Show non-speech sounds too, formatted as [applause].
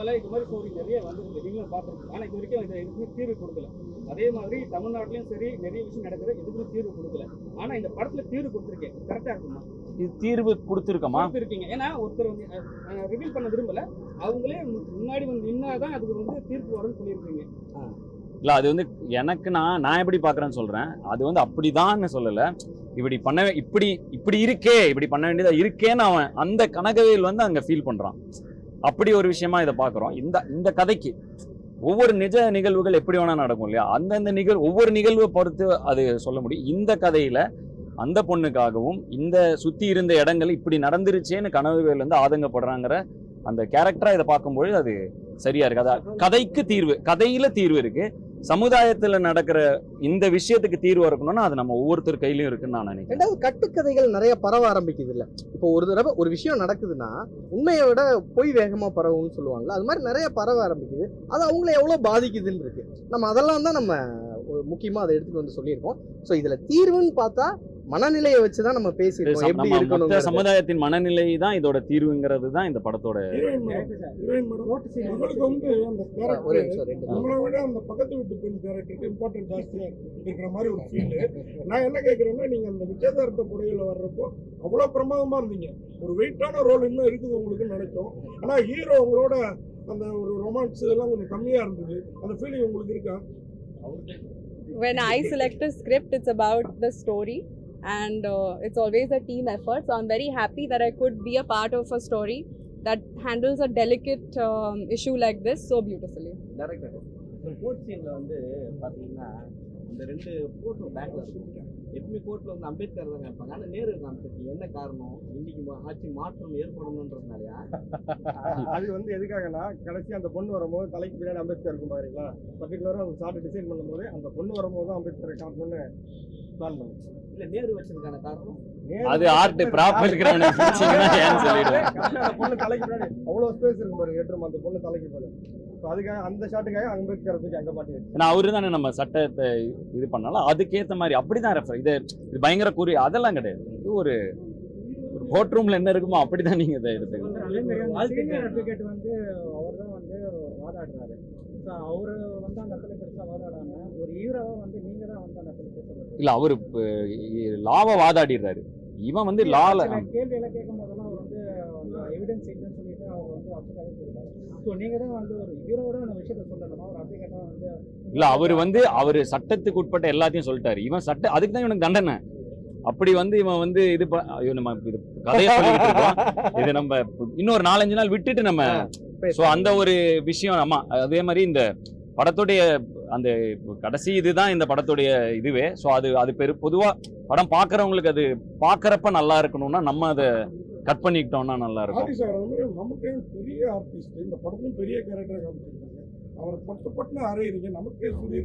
சினிமால இது மாதிரி ஸ்டோரி நிறைய வந்திருக்கு. நீங்களும் பார்த்துருக்கீங்க ஆனா இது வரைக்கும் இது எதுக்குமே தீர்வு கொடுக்கல. அதே மாதிரி தமிழ்நாட்டிலயும் சரி நிறைய விஷயம் நடக்குது. எதுக்குமே தீர்வு கொடுக்கல. ஆனா இந்த படத்துல தீர்வு கொடுத்துருக்கேன். கரெக்டா இருக்குமா? இது தீர்வு கொடுத்துருக்கோமா? இருக்கீங்க ஏன்னா ஒருத்தர் வந்து ரிவீல் பண்ண விரும்பல. அவங்களே முன்னாடி வந்து நின்னாதான் அதுக்கு வந்து தீர்ப்பு வரும்னு சொல்லியிருக்கீங்க. இல்ல அது வந்து எனக்கு நான் நான் எப்படி பாக்குறேன்னு சொல்றேன். அது வந்து அப்படிதான்னு சொல்லல. இப்படி பண்ண இப்படி இப்படி இருக்கே இப்படி பண்ண வேண்டியதா இருக்கேன்னு அவன் அந்த கனகவேல் வந்து அங்க ஃபீல் பண்றான். அப்படி ஒரு விஷயமா இதை பார்க்குறோம். இந்த இந்த கதைக்கு ஒவ்வொரு நிஜ நிகழ்வுகள் எப்படி வேணால் நடக்கும் இல்லையா? அந்தந்த நிகழ்வு ஒவ்வொரு நிகழ்வை பொறுத்து அது சொல்ல முடியும். இந்த கதையில் அந்த பொண்ணுக்காகவும் இந்த சுற்றி இருந்த இடங்கள் இப்படி நடந்துருச்சேன்னு கனவுகள்லேருந்து ஆதங்கப்படுறாங்கிற அந்த கேரக்டராக இதை பார்க்கும்பொழுது அது சரியாக இருக்குது அதான் கதைக்கு தீர்வு கதையில் தீர்வு இருக்குது சமுதாயத்தில் நடக்கிற இந்த விஷயத்துக்கு தீர்வு இருக்கணும்னா அது நம்ம ஒவ்வொருத்தர் கையிலையும் இருக்குன்னு நான் நினைக்கிறேன். ரெண்டாவது கட்டுக்கதைகள் நிறைய பரவ ஆரம்பிக்குது இல்ல இப்போ ஒரு தடவை ஒரு விஷயம் நடக்குதுன்னா உண்மையை விட பொய் வேகமா பரவும்னு சொல்லுவாங்கல்ல. அது மாதிரி நிறைய பரவ ஆரம்பிக்குது. அது அவங்கள எவ்வளோ பாதிக்குதுன்னு இருக்கு நம்ம அதெல்லாம் தான் நம்ம ஒரு அதை எடுத்துட்டு வந்து சொல்லியிருக்கோம். ஸோ இதில் தீர்வுன்னு பார்த்தா மனநிலையை வச்சுதான் நம்ம பேசியிருக்கோம். எப்படி இருக்கணும் சமுதாயத்தின் மனநிலை தான் இதோட தீர்வுங்கிறது தான் இந்த படத்தோட உங்களுக்கு ஒரே நம்மளை விட அந்த பக்கத்து வீட்டு பெண் கேரக்டருக்கு இம்பார்ட்டன்ட் ஜாஸ்தியா இருக்கிற மாதிரி ஒரு ஃபீல் நான் என்ன கேட்குறேன்னா நீங்க அந்த விஜயதார்த்த புடையில வர்றப்போ அவ்வளோ பிரமாதமா இருந்தீங்க. ஒரு வெயிட்டான ரோல் இன்னும் இருக்குது உங்களுக்குன்னு நினைச்சோம். ஆனா ஹீரோ உங்களோட அந்த ஒரு ரொமான்ஸ் இதெல்லாம் கொஞ்சம் கம்மியா இருந்தது. அந்த ஃபீலிங் உங்களுக்கு இருக்கா? When I select a script, it's about the story. And uh, it's always a team effort. So I'm very happy that I could be a part of a story that handles a delicate um, issue like this so beautifully. இந்த court சீன்ல வந்து பாத்தீங்கன்னா இந்த ரெண்டு கோர்ட்ல பேங்க்ல இருக்கும் எப்பவுமே வந்து அம்பேத்கர் தான் காமிப்பாங்க ஆனா நேரு காமிச்சிருக்கீங்க என்ன காரணம்? இன்னைக்கு மா- ஆட்சி மாற்றம் ஏற்படணுன்றதுனாலயா? [laughs] அது வந்து எதுக்காகனா கடைசி அந்த பொண்ணு வரும்போது தலைக்கு பின்னாடி அம்பேத்கர் இருக்கும் பாருங்களா பர்டிகுலராக அந்த ஷார்ட் டிசைன் பண்ணும்போது அந்த பொண்ணு வரும்போது தான் அம்பேத்கரை காட்டணும்னு பிளான் பண்ணேன் இல்ல நேரு வச்சதுக்கான காரணம்? அது ஆர்ட் ப்ராப் ஏன்னு சொல்லிடுவேன் அந்த பொண்ணு தலைக்கு பின்னாடி. அவ்வளோ ஸ்பேஸ் இருக்கும் பாருங்க எட்டும் அந்த பொண்ணு தலைக்கு ஸோ அதுக்காக அந்த ஷாட்டுக்காக அம்பேத்கரை தூக்கி அங்கே வச்சு ஏன்னா அவரு தானே நம்ம சட்டத்தை இது பண்ணாலும் அதுக்கேத்த மாதிரி அப்படிதான் ரெஃபர் இது இது பயங்கர குறி அதெல்லாம் கிடையாது. இது ஒரு ஒரு கோர்ட் ரூம்ல என்ன இருக்குமோ அப்படிதான் நீங்க இதை சீனியர் அட்வொகேட் வந்து அவர் தான் வந்து வாதாடுறாரு. அவர் வந்து அந்த இடத்துல பெருசாக வாதாடாம ஒரு ஹீரோவா வந்து நீங்க தான் வந்து அந்த இடத்துல இல்ல அவரு லாவை வாதாடிடுறாரு. இவன் வந்து லால இல்ல அவர் வந்து அவரு சட்டத்துக்கு உட்பட்ட எல்லாத்தையும் சொல்லிட்டாரு. இவன் சட்ட அதுக்கு தான் இவனுக்கு தண்டனை. அப்படி வந்து இவன் வந்து இது ஐயோ நம்ம இது கதையை இது நம்ம இன்னொரு நாலஞ்சு நாள் விட்டுட்டு நம்ம ஸோ அந்த ஒரு விஷயம் ஆமா அதே மாதிரி இந்த படத்துடைய அந்த கடைசி இதுதான் இந்த படத்துடைய இதுவே. ஸோ அது அது பெரு பொதுவாக படம் பார்க்குறவங்களுக்கு அது பார்க்குறப்ப நல்லா இருக்கணும்னா நம்ம அதை கட் பண்ணிக்கிட்டோம்னா நல்லா இருக்கும். சார் வந்து நமக்கே பெரிய ஆர்டிஸ்ட் இந்த படத்துலையும் பெரிய கேரக்டர் காமிச்சிருக்காங்க. அவரை பட்டு பட்டுன்னு அறையிறீங்க. நமக்கே சொல்லி